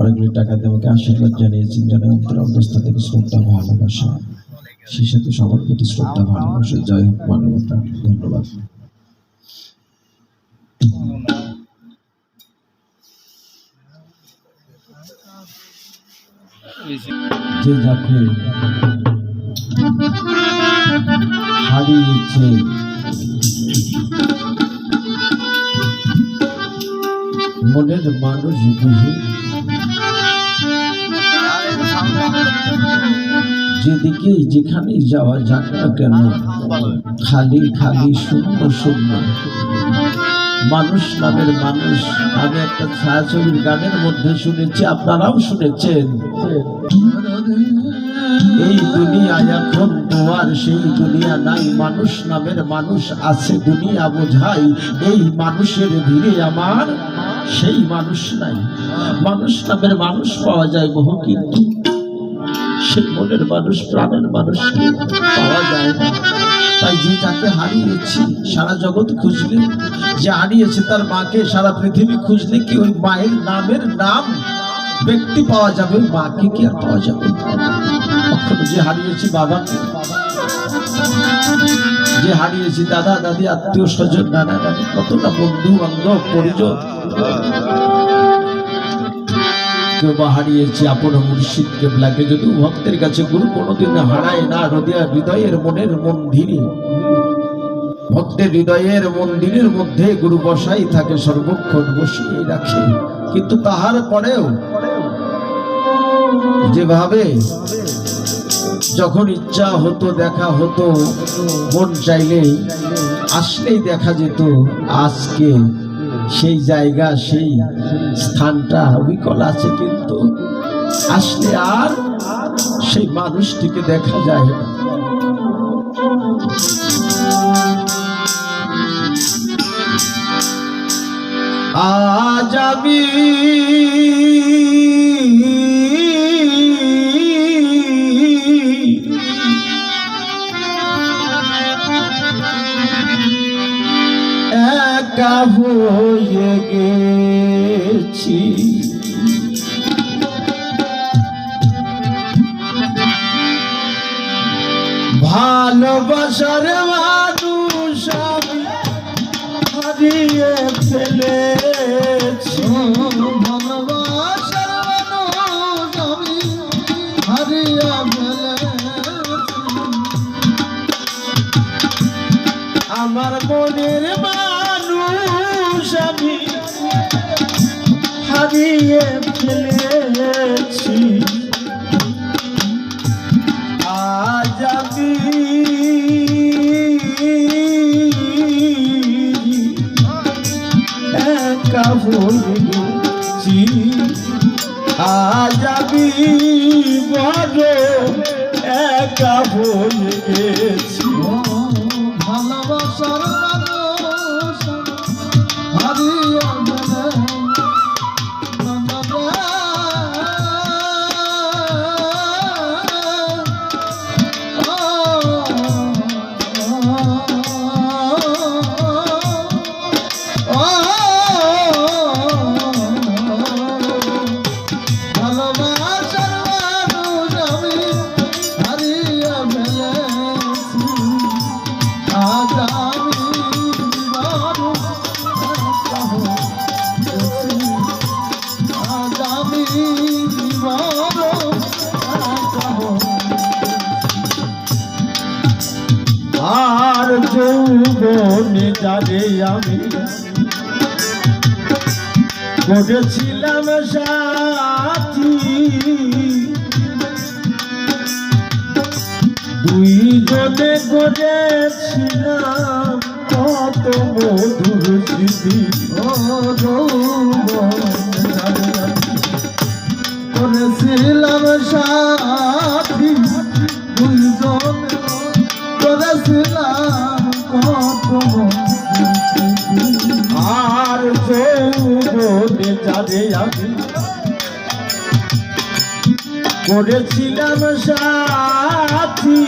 অনেকগুলি টাকা দিয়ে আশীর্বাদ জানিয়েছেন জানেন অন্তর অবস্থা থেকে শ্রদ্ধা ভালোবাসা। সেই সাথে সবার প্রতি শ্রদ্ধা ভালোবাসা, জয় হোক মানবতা। ধন্যবাদ। যে যাকে হারিয়েছে মনের মানুষ বুঝে। যেদিকে যেখানেই যাওয়া যাক না কেন, খালি খালি শূন্য শূন্য। মানুষ নামের মানুষ, আমি একটা ছায়াছবির গানের মধ্যে শুনেছি, আপনারাও শুনেছেন। এই দুনিয়ায় এখন তো আর সেই দুনিয়া নাই। মানুষ নামের মানুষ আছে, দুনিয়া বোঝাই। এই মানুষের ভিড়ে আমার সেই মানুষ নাই। মানুষ নামের মানুষ পাওয়া যায় বহু, কিন্তু সেই মনের মানুষ, প্রাণের মানুষ পাওয়া যায় না। তাই যে যাকে হারিয়েছি, সারা জগৎ খুঁজলে, যে হারিয়েছে তার মাকে, সারা পৃথিবী খুঁজলে কি ওই মায়ের নামের নাম ব্যক্তি পাওয়া যাবে? মাকে কি আর পাওয়া যাবে? যে হারিয়েছি বাবাকে যে হারিয়েছি, দাদা, দাদি, আত্মীয় স্বজন, নানা, নানি, কতটা বন্ধু বান্ধব পরিজন। কেউ বা হারিয়েছি, আপন মুর্শিদ কেবলাকে যদি ভক্তের কাছে গুরু কোনোদিন হারায় না, হৃদয়, হৃদয়ের মনের মন্দিরে ভক্তের হৃদয়ের মন্দিরের মধ্যে গুরু বসাই থাকে, সর্বক্ষণ বসিয়ে রাখে। কিন্তু তাহার পরেও, যেভাবে যখন ইচ্ছা হতো, দেখা হতো, মন চাইলেই আসলেই দেখা যেত, আজকে সেই জায়গা, সেই স্থানটা বিকল আছে কিন্তু আসলে আর সেই মানুষটিকে দেখা যায় না। আজ আমি হয়ে গেছি। ভালোবাসার মানুষ আমি হারিয়ে ফেলেছি। আমার মনের মানুষ আমি হারিয়ে ফেলেছি। আজ আমি একা ভুলছি আজ আমি বড় একা ভুলে যৌবনে যারে আমি। করেছিলাম সাথী। দুইজনে করেছিলাম কত মধুর স্মৃতি। করেছিলাম সাথী। করেছিলাম সাথী।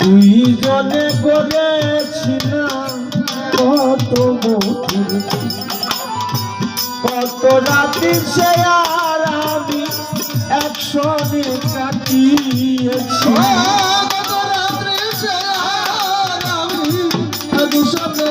দুইজনে করেছিলাম কত মধুর কত রাতি সে আর আমি একসঙ্গে কাটিয়েছি। কত রাতি সে আর আমি একসঙ্গে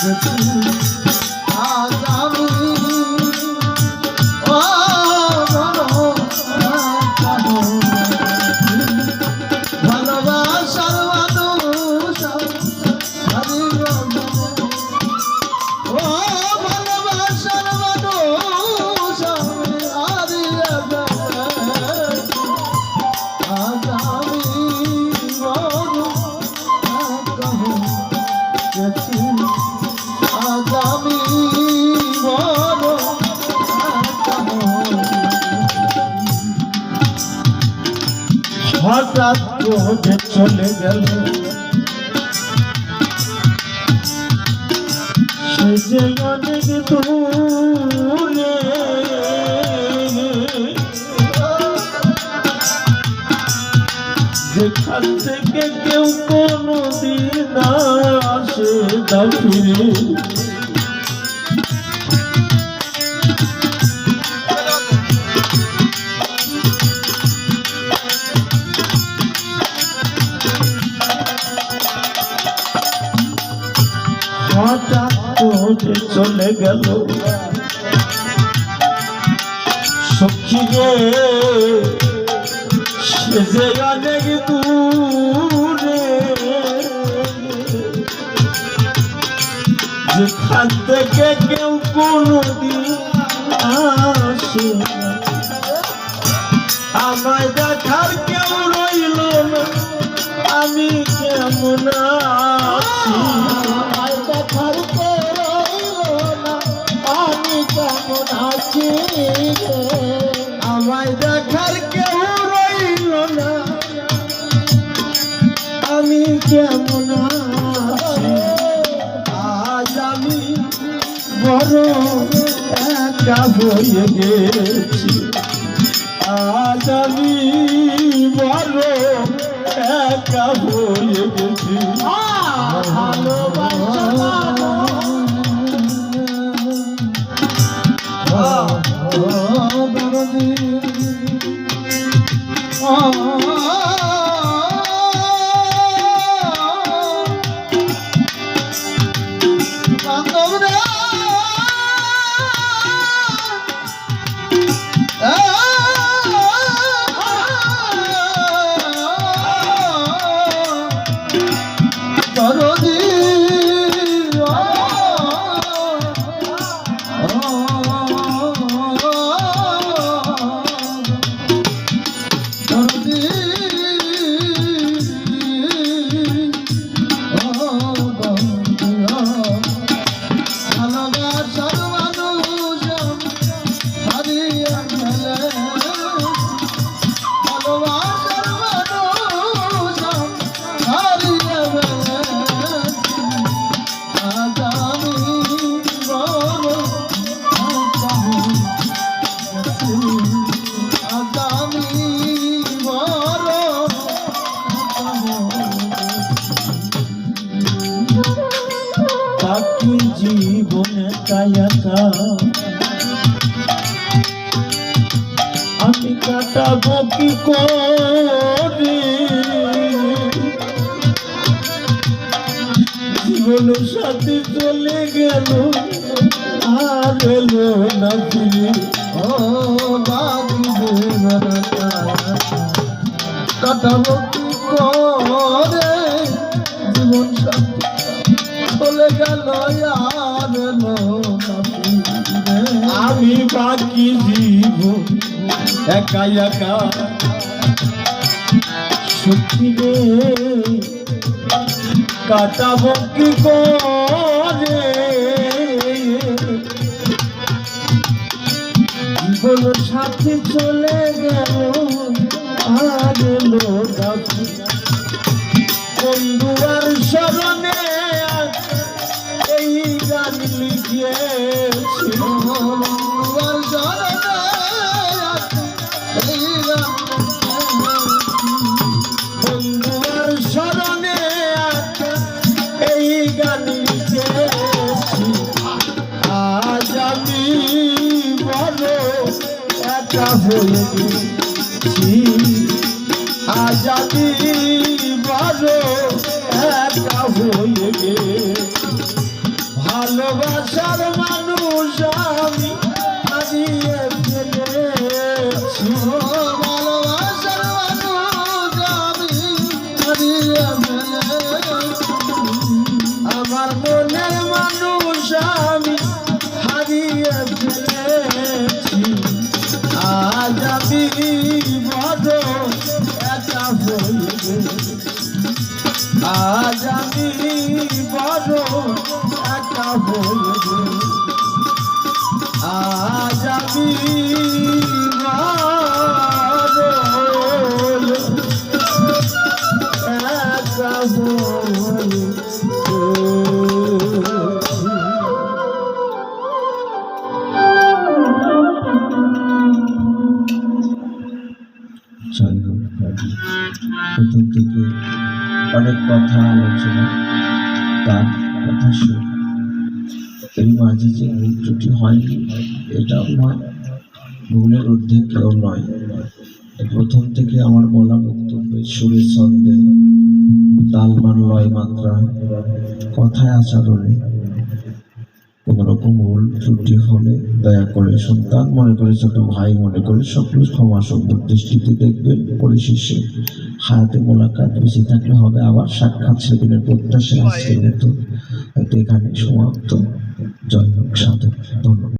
ভালোবাসার করে চলে গেল। সে যে কেউ কোনো দিন আসে না করে চলে গেল। থেকে কেউ কোনোদিন আসে। আমায় দেখার কেউ রইল না। আমি কেমন আছি? একা হয়ে গেছি। আজ আমি বড় একা হয়ে গেছি। ভালোবাসা। জীবনের সাথে চলে গেল। আর এলো না ফিরে। ও জীবনে কাটাবো কি করে? জীবন সাথী চলে গেল, আর এলো আমি বাকি জীবন একা একা। সত্যি কাটাবো কি করে জীবন সাথে চলে গেল, আর এলো না ফিরে। বন্ধু আর স্মরণে এই গান লিখিয়েছি বড় একা হয়ে গে। ভালোবাসার মানুষ আমি হারিয়ে প্রথম থেকে আমার বলা বক্তব্যের সুরের ছন্দে তালমান লয় মাত্রা, কথায় আচরণে কোনো রকম ভুল ত্রুটি হলে দয়া করে সন্তান মনে করে, ছোট ভাই মনে করে সকল ক্ষমা সুন্দর দৃষ্টিতে দেখবেন। পরিশেষে হায়াতে মোলাকাত বেঁচে থাকলে হবে আবার সাক্ষাৎ সেদিনের প্রত্যাশা। মতো এখানে সমাপ্ত। জয় হোক সাধক। ধন্যবাদ।